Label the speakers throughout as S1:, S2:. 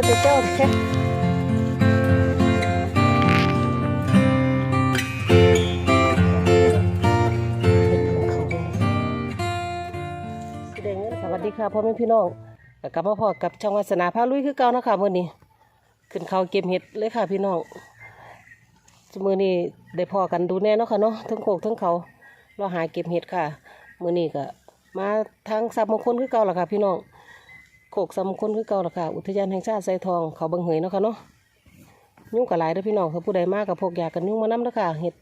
S1: อแต่เจ้าแค่สวัสดีค่ะพ่อแม่พี่น้องกลับมาพอกับช่องวาสนาพาลุยคือเก่านะคะมื่อนี้ ขึ้นเขาเก็บเห็ดเลยค่ะพี่น้องมือนี้ได้พอกันดูแน่เนาะค่ะเนาะทั้งโขกทั้งเขาเราหาเก็บเห็ดค่ะ มือนี้ก็มาทางสับมงคลคือเก่าล่ะค่ะพี่น้อง โขกสับมงคลคือเก่าล่ะค่ะ อุทยานแห่งชาติไซทองเขาบังเหยเนาะค่ะเนาะยุ่งกับหลายเด้อพี่น้องเขาผู้ใดมากกับพวกยากันยุ่งมานํเด้อค่ะเห็ด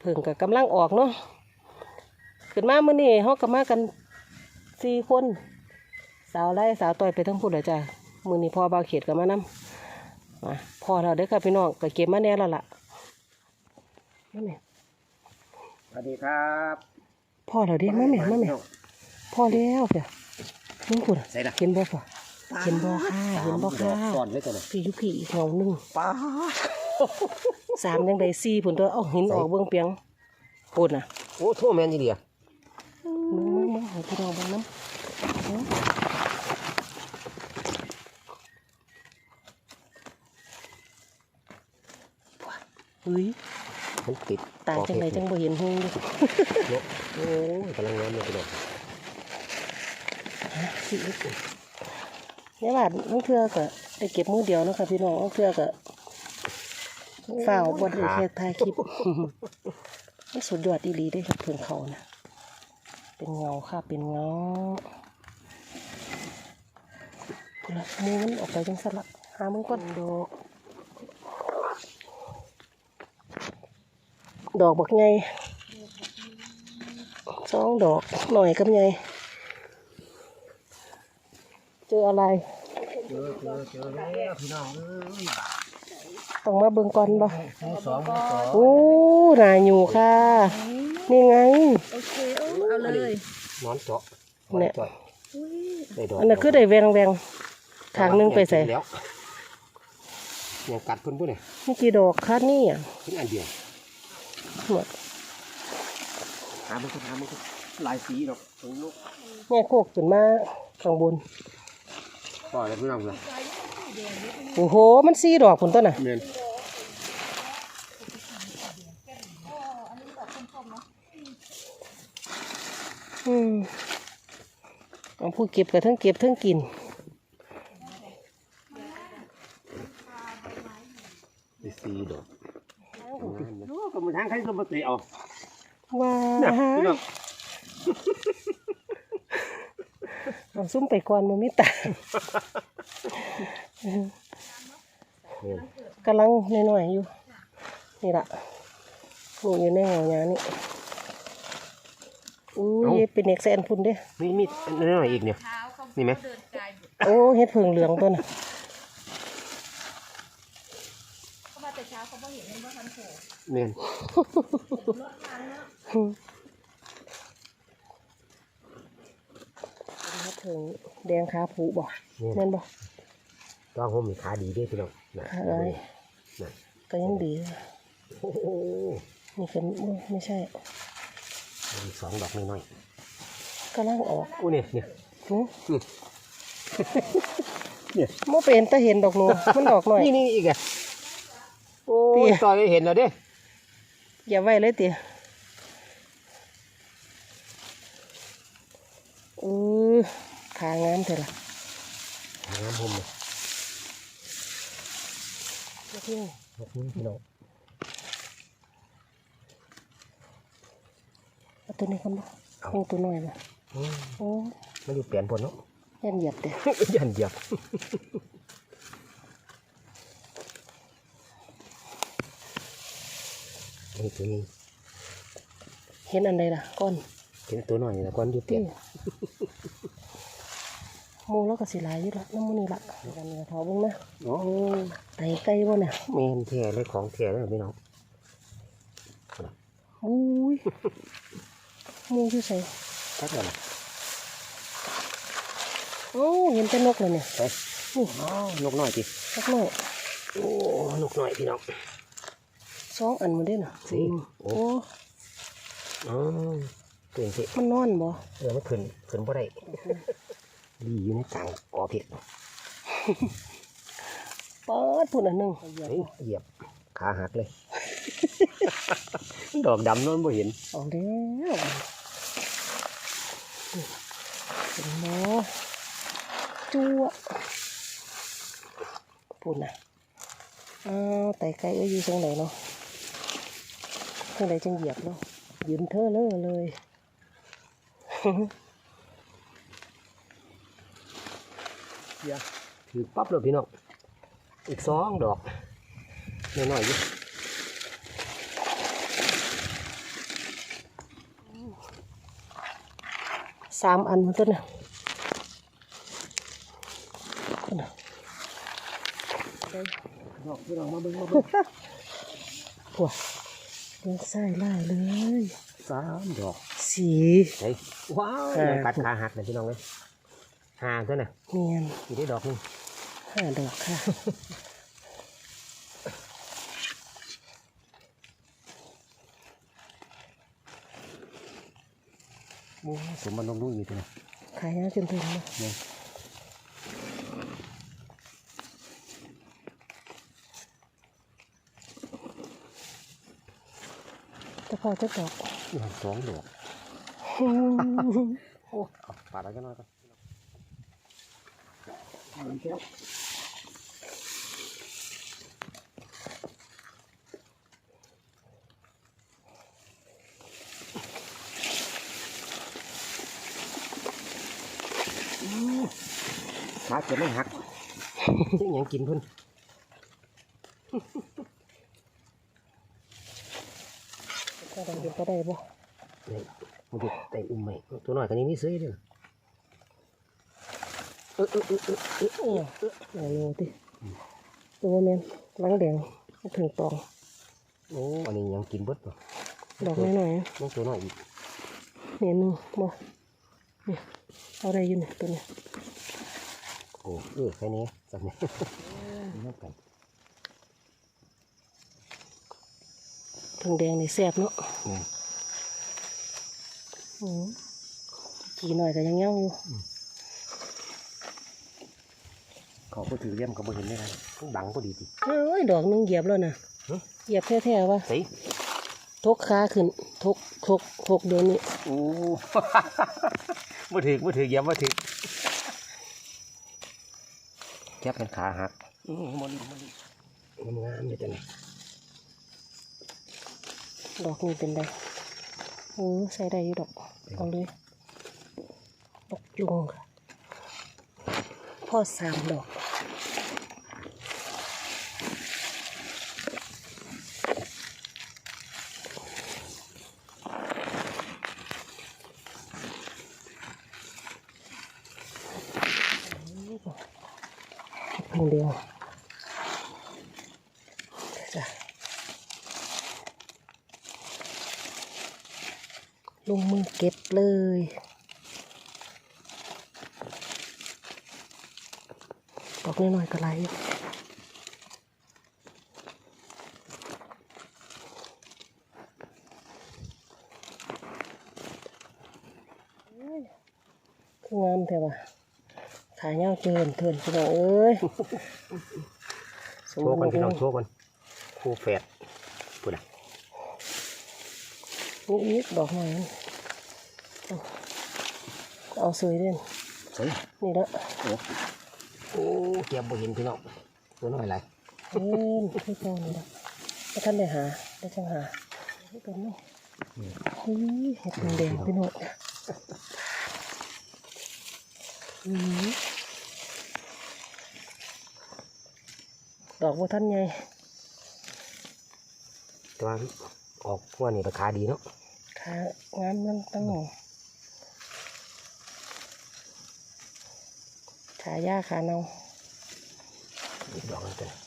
S1: เพิ่งกับกำลังออกเนาะขึ้นมามือนี้เฮากับมากันสี่คน สาวไล่สาวต่อยไปทั้งพูดเลยจ้ะมือนี้พ่อบาวเขียดกับมานำมาพอเราเด้อค่ะพี่น้องก็เก็บมาแน่แล้วล่ะมาแม่
S2: สวัสดีครับ
S1: พ่อเราเด้มาแม่มาแม่พ่อแล้วเด้อ นี่คุณ
S2: ใส่ละ
S1: เห็นบ่พ่อเห็นบ่ค่ะเห็นบ่ค่ะ
S2: ก่อนเลยกันเลย
S1: พี่ยุพี่อีกเงาหนึง
S2: ป้า
S1: สามยังได้สี่ผุนตัวเอาหินออกเบื้องเปียงพูดน่ะ
S2: โอ้ทั่วแมนยี่เดีย
S1: มึงมึงมึงให้พี่น้องเบ้างน้ำเอาเฮ้ย
S2: มันติด
S1: ตายจังไรจังบ่เห็นหงเลย
S2: เนาะโอ้ยกำลังงามเลยพี่น้อง
S1: สิเนี่ยบาดน้องเทือก็ได้เก็บมือเดียวนะคะพี่น้องน้องเทือก็ฝ่าวบไดแค่ถ่ายคลิปนี่สุดยอดอีลีได้ครับเพื่อนเขานะเป็นเงาค่ะเป็นเงาพุ่นละมือมันออกไปจังสันละหามึงก่อนดอกดอกบักไงสองดอกหน่อยกับไง ออะไร
S2: เจอเจอเจอแล้วพี่น้องเอ้ย
S1: ต้องมาเบิ่งก่อนบ่
S2: หมูสองหมูสอง
S1: โอ้นายอยู่ค่ะ นี่ไง
S3: โอเคเอาเอาเลย
S2: นอนเจาะ
S1: เนี่ย
S2: จาะได้ดอก
S1: อันนั้นคือได้แวงแวงทางหนึงไปใส่
S2: แล้วยังกัดเพิ่นพุ่นเนี่ย
S1: นี่กี่ดอกคะนี่อะ
S2: เพิ่นอันเดียว
S1: หมด
S2: หามันก็หามันก็หลายสีดอกถึงลูก
S1: แม่โคกขึ้นมาข้างบน
S2: ปล่อยเลยพี่น้องเลย
S1: โอ้โห มันสี่ดอกผลต้นน่ะ
S2: เมียน
S1: อืมเอาผู้เก็บกับทั้งเก็บทั้งกิน
S2: ได้สีดอกโอ้ก็มาทางใครก็มาเตะเอา
S1: ว้า
S2: น่ะพี่น้อง
S1: เอาซุ่มไปก่อนมันมีตา
S2: เมียน
S1: กำลังน้อยๆอยู่ นี่ละนี่อยู่ในเงาหยานี่อุ้ยเป็นเอกแซนพุ่นเด้
S2: มีมีอันนี้หน่อยอีกเนี่ย
S3: เท้าเขา
S2: นี่ไหม
S3: เดินไกลอยู่
S1: โอ้เฮ็ดเพิงเหลืองตัวน่ะ
S3: เขามาแต่เช้าเขาไม่เห็นเลยว่าทันโผล่
S2: เมียน
S1: เฮ็ดเพิงแดงขาผูบ่
S2: เมียน
S1: แม่นบ่
S2: ต้องผมมีขาดีด้วยพี่น้องนะ
S1: ขาเอ้ย
S2: นะ
S1: ก็ยังดี
S2: โอ้โห
S1: นี่คือไม่ใช่
S2: มีสองดอกน้อย
S1: กำลังออก
S2: ๆอู้เนี่ยเนี่ย
S1: หนู
S2: นี่เนี่ย
S1: บ่เป็นแต่เห็นดอกหนูมันดอกหน่อย
S2: นี่นี่อีกอะโอ้
S1: เตี้
S2: ย
S1: ย
S2: ต่อยเห็นแล้วเด้
S1: อย่าไว้เลยเตี๋ยอือ ขางามเถอะล่ะ
S2: น้ำผมเลย
S1: พี่
S2: ขอบคุณพี่น้อง
S1: เอาตัวนี้คนบ่ยังตัวน้อยน่ะ
S2: อืม
S1: โอ้
S2: มันอยู่เปลี่ยนผลเนาะ
S1: ยันเหยียบเด้
S2: ยันเหยียบนี่ตัวนี้
S1: เห็นอันใดล่ะก้อน
S2: เห็นตัวหน่อยแล้วก่อนอยู่เปลี่ยน
S1: ห มูแล้วก็สิหลายอยู่ละน้ำมูนี่ละกันนี่ก็เท่าเบิ่งนะ
S2: โอ้
S1: ไตไก่บ่เนี่ย
S2: เมนแท้เลยของแท้เลยพี่น้อง
S1: อุ้ยหมูอยู่ใส่
S2: ทักเลยล่ะ
S1: โอ้เห็นแต่นกเลยเนี่ย
S2: ไปโอ้นกหน่อยจิ
S1: นกน้อย
S2: โอ้นกหน่อยพี่น้อง
S1: องอันมันได้น่ะ
S2: สี่
S1: โอ้
S2: อ๋อเก่งสิ
S1: มันนอนบ่
S2: เออมันขึ้นขึ้นบ่ได้ ดีอยู่ในกลางกอเพชร
S1: เปิดพุ่นอันหนึง
S2: เฮ้ยเหยียบขาหักเลย ดอกดำโนั่นบ่เห็น
S1: เอาแล้วเห็นบ่จั่วพุ่นน่ะอ้าวแต่ไก่เอ้ยอยู่ตรงไหนเนาะตรงไหนจังเหยียบเนาะยืนเธอเลยเลย
S2: ถือปั๊บเลยพี่น้อง อีกสองดอกน้อยๆอยู่
S1: สามอันมันต้นน่ะพุ่นน่ะ
S2: ดอกพี่น้องมาเบิ่งมาเบิ่ง
S1: พวกเลี้ยงไส้ไล่เลย
S2: สามดอก
S1: สี
S2: เฮ้ยว้าว
S1: ห้า
S2: ยังกัดขาหักเลยพี่น้องเลย ห่างซะน่ะ
S1: เนียน
S2: อีกได้ดอกหนึง
S1: ห้าดอกค่ะ
S2: โอ้สมบัติลงดูอยู่ตัวนี้
S1: ขายยาจนถึงเนาะ
S2: เนี่ย
S1: แต่พอจะดอก
S2: อีกสองดอกโอ้เอาปาดอะไรกันหน่อยก่อน ขาเจ็บไม่หักเจ๊ยังกินเพิ่น
S1: ก็ได้ยินก็ได้บ่
S2: นี่มันจะแต่อุ้มไหมตัวหน่อยกันนี้นี่ซื้อเด้อ เออเออเออเออเออ
S1: เออไหนโลติตัวแมนล้างแดงถึงตอง
S2: โอ้อันนี้ยังกินเบิดป่ะ
S1: ดอกน้อยๆอะ
S2: ต้องตัวน่อยอีก
S1: เนี่ยนึงบ่นี่เอาได้อยินตัวเนี้ย
S2: โอ้เออแค่นี้สักนี้น่าไก่
S1: ถึงแดงนี่แซ่บเนาะอืมกี่หน่อยก็ยังยังอยู่
S2: เขาก็ถือเลี่ยมเขาบ่เห็นได้ไงต้องดังก็ดีที
S1: เอ้ยดอกหนึงเหยียบแล้วนะ
S2: ฮะ
S1: เหยียบแท้ๆวะ
S2: สิ
S1: ทกขาขึ้นทกทกทกเดี๋ยวนี้
S2: โอ้มาถือมาถือเยี่ยมมาถือแคบเป็นขาหักอืมมันมันงามเลยจัง
S1: ดอกนี้เป็นไดเออใส่ได้อยู่ดอกเอาเลยดอกจุงค่ะพ่อสามดอก เพียงเดียวจ้ะลงมือเก็บเลยดอกน้อยๆก็ไหลอยู่คืองามแท้ว่ะ ขายเงาเจินเถินพี่น้องเอ้ย
S2: โชว์กันพี่น้องโชว์กันคู่แฝดพูดอะ
S1: นี่อีกดอกหน่อยนั่นเอาเอาสวยเด่น
S2: สิ
S1: นี่ละ
S2: โอ้โอ้เกียบบ่เห็นพี่น้องตัวน้อยไร
S1: เด่นพี่เจ้านี่ละแล้วท่านได้หาได้จังหาให้กันเนาะเฮ้ยเห็ดแดงๆพี่น้องอืม ดอกว่าท่านไง
S2: แต่ว่าออกว่านี่ราคาดีเนาะ
S1: ขางามนั่นตั้งหนองขาหญ้าขาเนา
S2: อีกดอกนึงตัวนี้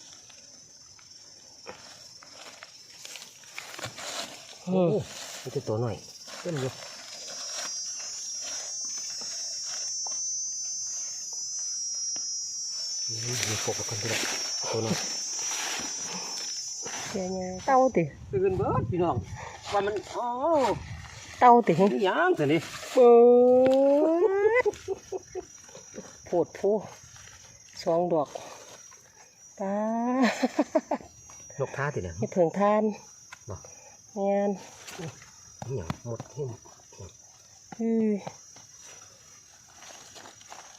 S1: อื
S2: โอ้
S1: ม
S2: นี่คือตัวหน่อยเต็มอยู่อืมมีปกกันตัวละ ตัวหน่อย
S1: เงี้ยๆเต้าติ
S2: ตื่นเบิดพี่น้องว่ามันอ๋อ
S1: เต้าติ
S2: นี่หยังสินี่
S1: เปิดโผดโพสองดอกตาน
S2: กท่าติเนี่ย
S1: ให้เผิงทาน
S2: บ่
S1: เงี้ย
S2: นี่หยังหมดที่
S1: อือ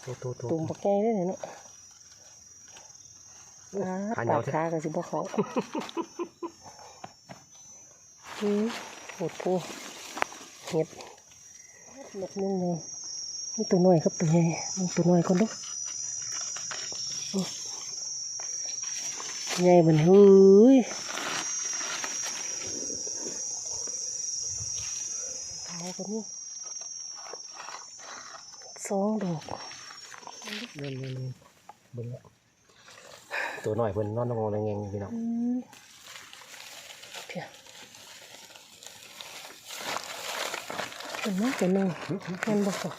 S2: โตโตโต
S1: ตุ่มปักแก่ได้เนาะ อ่า
S2: ขา
S1: ปายา
S2: ว
S1: ก
S2: แท้
S1: ขาก็สิบ่เขาอือโผดโพเห็ดนกนึงเลยนี่ตัวน้อยครับตัวใหญ่ลองตัวน้อยก่อนดูอื้อใหญ่มันเฮ้ยขาวกันนี่สองดอก
S2: เล่นเล่นเบิ่ง แล้วตัวน้อยเพิ่นนอนงงงงพี่น้อง
S1: อืมเพียเป็นน้องเป็นน้องแม่นบ่ค่ะ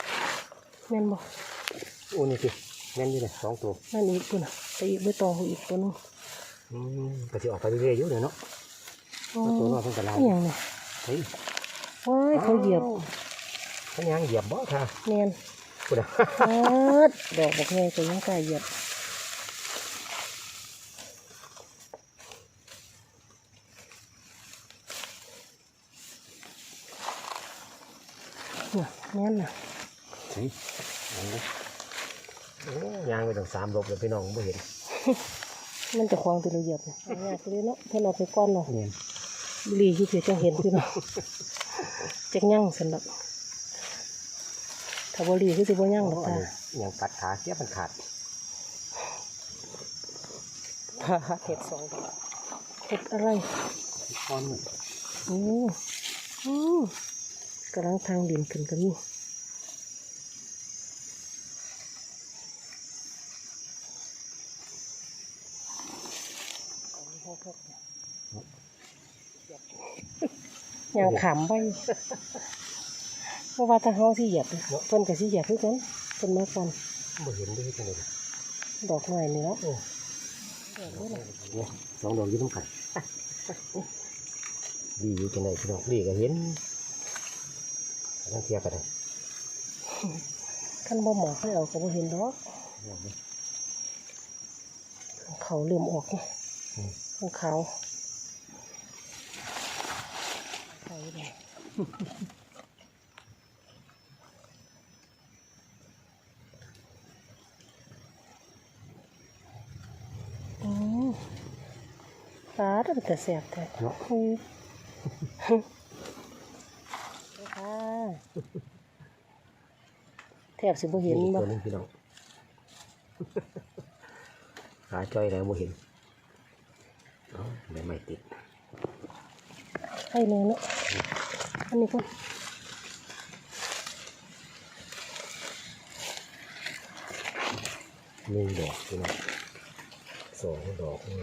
S1: แม่นบ่
S2: โอ้นี่สิแม่นอยู่เลยสองตัว
S1: นั่นอีกตัวน่ะไปอีกไปต่ออีกตัวนึง
S2: อืมก็สิออกไปเรื่อยๆอยู่เลยเนาะ
S1: อ๋อ
S2: ตัวน้อยเพิ่นก็ลาย
S1: อหย่างเนี่ย
S2: เฮ้ย
S1: ว้ายเขาเหยียบ
S2: เขายังเหยียบบ่ค่ะ
S1: แม่น
S2: พุ่นน่ะ
S1: ปาดดอกบักใหญ่ก็ยังกล้าเหยียบ น่ะแม่นน่ะ
S2: เฮ้ยเอาดิโอ้ยางไปตั้งสามรอบเลยพี่น้องบ่เห็น
S1: มันจะควางตัวเราเหยียบเนี่ยเอายากเลยเนาะเพิ่นเอาไปก้อนเนาะ
S2: เนี่ย
S1: บุหรีที่เสียจังเห็นพี่น้องจักยั่งสำหรับถ้าบุหรีคือสิบ่ยั่งหรอก
S2: อัน
S1: ค่ะ
S2: นี้ยังกัดขาเสียมันขาด
S1: ถ้าเห็ดสองดอกเห็ดอะไร
S2: ก้อนนี่
S1: โอ้อืม กำลังทางดินขึ้นกันนี่ยังขำไปเพราะว่าถ้าเขาที่เหยียบเนี่ยเพิ่นก็สิเหยียบคือกันเพิ่นมาก่อน
S2: บ่เห็นด้วยจังเลย
S1: ดอกไม้นี่เนาะ
S2: เนี่ยสองดอกอยืดน้ำกันดีอยู่จังเลยพี่น้องดีก็เห็น นั่งเทียบกันเลย
S1: ท่านบ่หมอให้เอาก็บ่เห็นดอกเขาเริ่มออกนะของเขาเขาเลยอืมปลาตัวแต่แสบแท้
S2: เนาะ
S1: อืมค่ะ แทบสิบ่เห็น
S2: นี่
S1: บ่
S2: ตัวนึงพี่น้องขาจ้อยแล้วบ่เห็นเอ้าไม่ไม่ติด
S1: ให้แน่เนาะอันนี้ก็
S2: หนึ่งดอกพี่น้องสองดอกนี่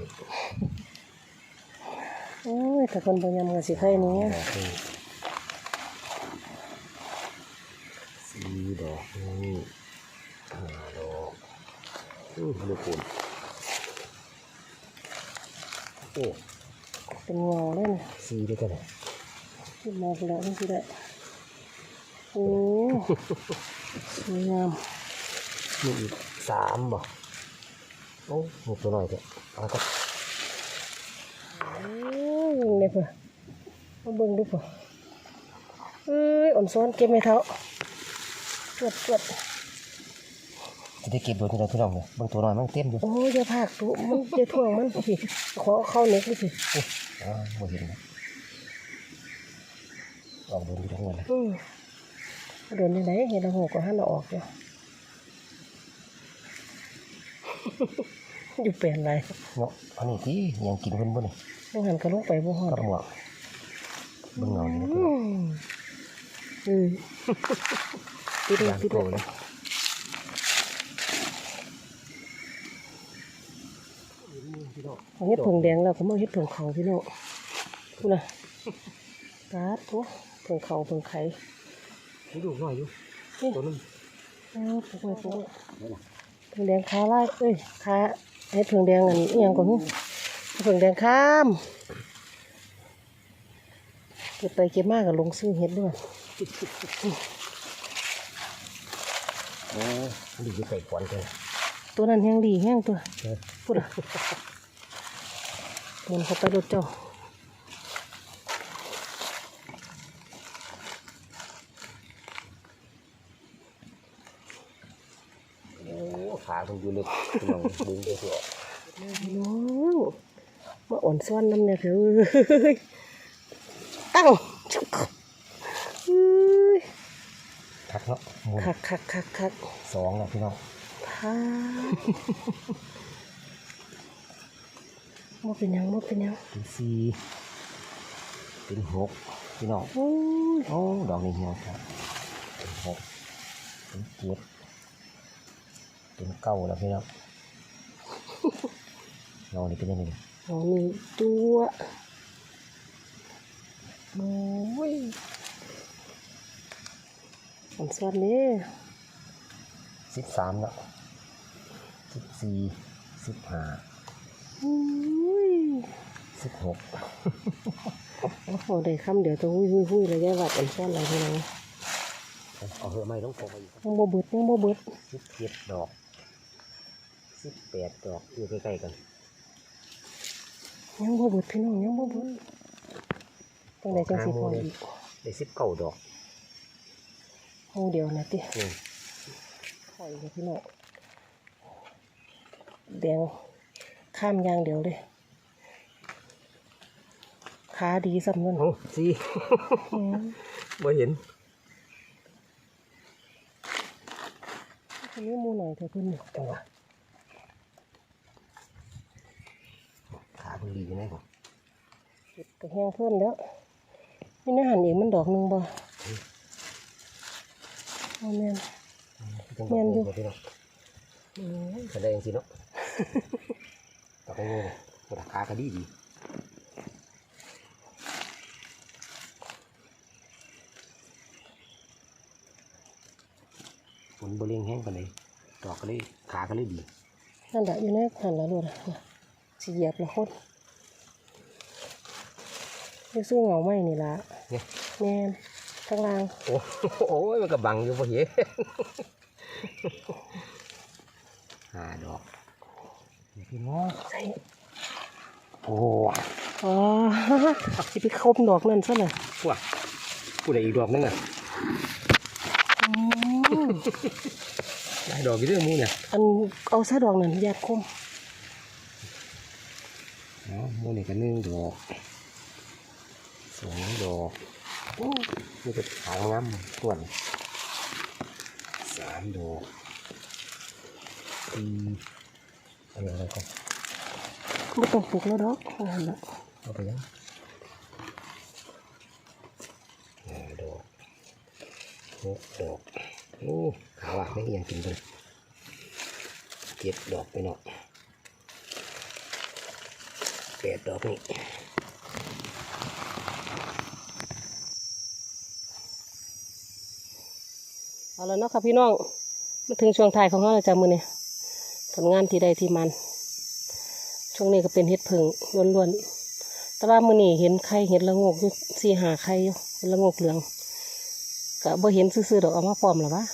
S1: โอ้ยแต่คนบ่ยำก็สิไข่นี้
S2: ดอกนี่สี่ดอก นี่ห้าดอกอือลูกคุณโอ้
S1: เป็นเงาเลยนะ
S2: สี่ด้วยกันเลย
S1: ที่มองไปแล้วนี่สิได้โอ้สวยงาม
S2: มีอีกสามบ่โอ้หมตัวหน่อยเถอะเอาก็
S1: โอ้ยเนี่ยเพื่อมาเบิ่งดูเพื่อเอ้ยอ่อนซ้อนเก็บไม่เท่าตร วจตรวจ
S2: จะได้เก็บโดนที่เราพี่น้องเลยบางตัวน่อยมันเต็มอยู่
S1: โอ้ยอย่าพากตัวมันอย่าถ่วงมันสิขอเข้าเน็กเลยสิ
S2: อ๋อบ่เห็นนะออกโดนอยู่ทั้งวันเลย
S1: อืมเดินยังไงเห็นเราหกก็หันเราออกอยู่อยู่เป็นไร
S2: เนาะอันนี้ที่ยังกินเพิ่นบ่นี่
S1: ต้องหันกระลงไปบ่ฮอด
S2: กับหมวกเบิ่งเงานี่
S1: อือ มติดเลย
S2: ยาง
S1: ติด
S2: โต
S1: เลย
S2: เลย
S1: เอาเฮ็ดผงแดงแล้วก็มาเฮ็ดผงเขาพี่น้องพูดนะปาดตัวผงเขาผงไข่
S2: นี่ลูกน้อยอยู่
S1: นี่
S2: ตัวนึง
S1: เอาผงไว้ผงไว้ผงแดงขาลายเอ้ยขาเฮ็ดผงแดงอันนี้อิหยังก่อนนี่เพิ่งแดงข้ามเก็บไปเก็บมากกับลงซื้อเห็ดด้วย
S2: โอ้ดีจะใส่ขวัญกัน
S1: ตัวนั้นแห้งดีแห้งตัวพูดอะเงินเขาไปรถเจ้า
S2: โอ้ขาคงอยู่ลึกพี่น้องดึงไปสิออก
S1: น้องมาอ่อนซ้อนน้ำเนี่ยเถอะเอ้ยตั้งจุกเอ้ย
S2: ทักเนาะหมุน
S1: คักคักคักคัก
S2: สองแล้วพี่น้อง
S1: พาบ่เป็นหยังบ่เป็นหยัง
S2: เป็นสี่เป็นหกพี่น้อง
S1: โอ้ย
S2: โอ้ดอกนี้เหี่ยวครับเป็นหกเป็นเจ็ดเป็นเก้าแล้วพี่น้องเรานี่เป็นยังไง
S1: เอานี่ตัวโอ้ย อ่อนซ้อนนี่
S2: สิบสามแล้วสิบสี่สิบห้า
S1: โอ้ย
S2: สิบหก
S1: โอ้โหได้คำเดี๋ยวต้องหุ้ยหุ้ยหุ้ยเลยแย่วัดอ่อนซ้อนอะไรพี่น้อง
S2: เอาเหอะไม่ต้องโกงไปอีก
S1: ยังบ่เบิดยังบ่เบิด
S2: สิบเจ็ดดอกสิบแปดดอกอยู่ใกล้ๆกัน
S1: ยังบ่เบิดพี่น้องยังบ่เบิดตั้งแต่จังสิพออีก
S2: ได้สิบเก้าดอก
S1: ห้องเดียวนะติ
S2: นี่
S1: พออีกแล้วพี่น้องแดงข้ามอย่างเดียวเลยขาดีสำนัน
S2: โอ้สี่
S1: อืม
S2: บ่เห็น
S1: อันนี้หมูหน่อยเถอะเพื่อนนี่
S2: จังหวะขาเพิ่งดีอยู่ไหนผม
S1: เก็บกระแห้งเพื่อนแล้วนี่น่าหันเองมันดอกหนึงบ่ โอ้แม่น
S2: จังห
S1: แม่
S2: วะ
S1: นอยู่
S2: นี้พี่น้องอืมแสดงสิเนาะต่อไปงูเลยราคาก็ดีดีฝนบริเวณแห้งไปเลยดอกก็เลยขาก็เลยดี
S1: นั่นแหละอยู่ในหันแล้วลูกนะสิเหยียบละคนนี่ซื้อเหงาไหมนี่ละ
S2: เนี่ย
S1: แม่น ข้างล่าง
S2: โอ้โอ้ยมันก็บังอยู่พอเห็นห้าดอกนี่พี่น้อง
S1: ใส่
S2: โอ้
S1: อ๋อสิไปคบดอกนั่นซะเลย
S2: พวกพูดอะไรอีกดอกนึงอะ
S1: อืม
S2: ได้ดอกกี่เรื่องมูเนี่ย
S1: อันเอาซะดอกนั่นอยากคม
S2: เนาะมูนี่ก็หนึ่งดอกสองดอก โอ้นี่ก็หางงามส่วนสามดอกสี่อะไรอะไรก็
S1: ไม่ต้องปลูกแล้วดอกนั่นแหละ
S2: เอาไปยังห้าดอกหกดอกโอ้ขาวอะไม่เอียงกินเลยเจ็ดดอกไปเนาะแปดดอกนี่
S1: เอาแล้วเนาะค่ะพี่น้องมาถึงช่วงท้ายของเราแล้วจ้ะมือเนี้ผลงานที่ใดที่มัน ช่วงนี้ก็เป็นเห็ดผึ่งล้วนๆแต่ว่ามือนี้เห็นไข่เห็ดละงกอยู่สี่หาไข่อยู่เห็ดละงกเหลืองก็บ่เห็นซื่อๆดอกเอามาปลอมหรอวะ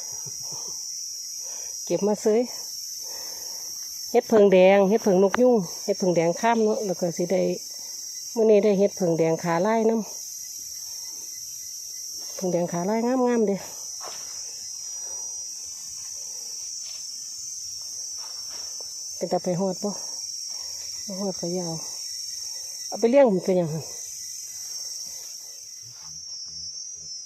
S1: เก็บมาซื้อเห็ดผึ่งแดงเห็ดผึ่งนกยุ่งเห็ดผึ่งแดงข้ามเนาะแล้วก็สิได้มื่อนี้ได้เห็ดผึ่งแดงขาไล่น้ำผึ่งแดงขาไล่งามๆเด้ เป็นตาไปหอดปะหอดก็ยาว เอาไปเลี้ยงมันเป็นอย่างนั้น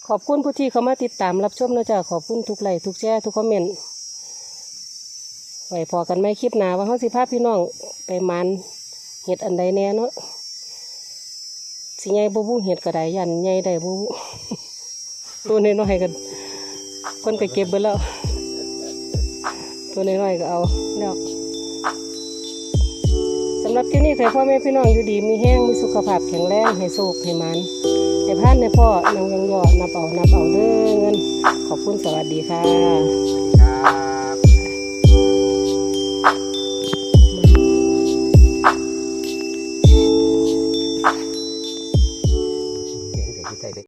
S1: ขอบคุณผู้ที่เข้ามาติดตามรับชมนะจ๊ะขอบคุณทุกไลค์ทุกแชร์ทุกคอมเมนต์ไว้พอกันไหมคลิปหนาว่าเขาสิพาพพี่น้องไปมันเห็ดอันใดแน่เนาะสิใหญ่บ่บุเห็ดกระไดยันใหญ่ได้บ่บุตัวน้อยๆกันคนก็เก็บไปแล้ว ตัวน้อยๆก็เอาแล้ว หรับที่นี่ใส่พ่อแม่พี่น้องอยู่ดีมีแห้งมีสุขภาพแข็งแรงให้โชคให้มันให้พานในพ่อนางยังยอดนับเอานับเอาเด้อเงิน ขอบคุณสวัสดีค่ะ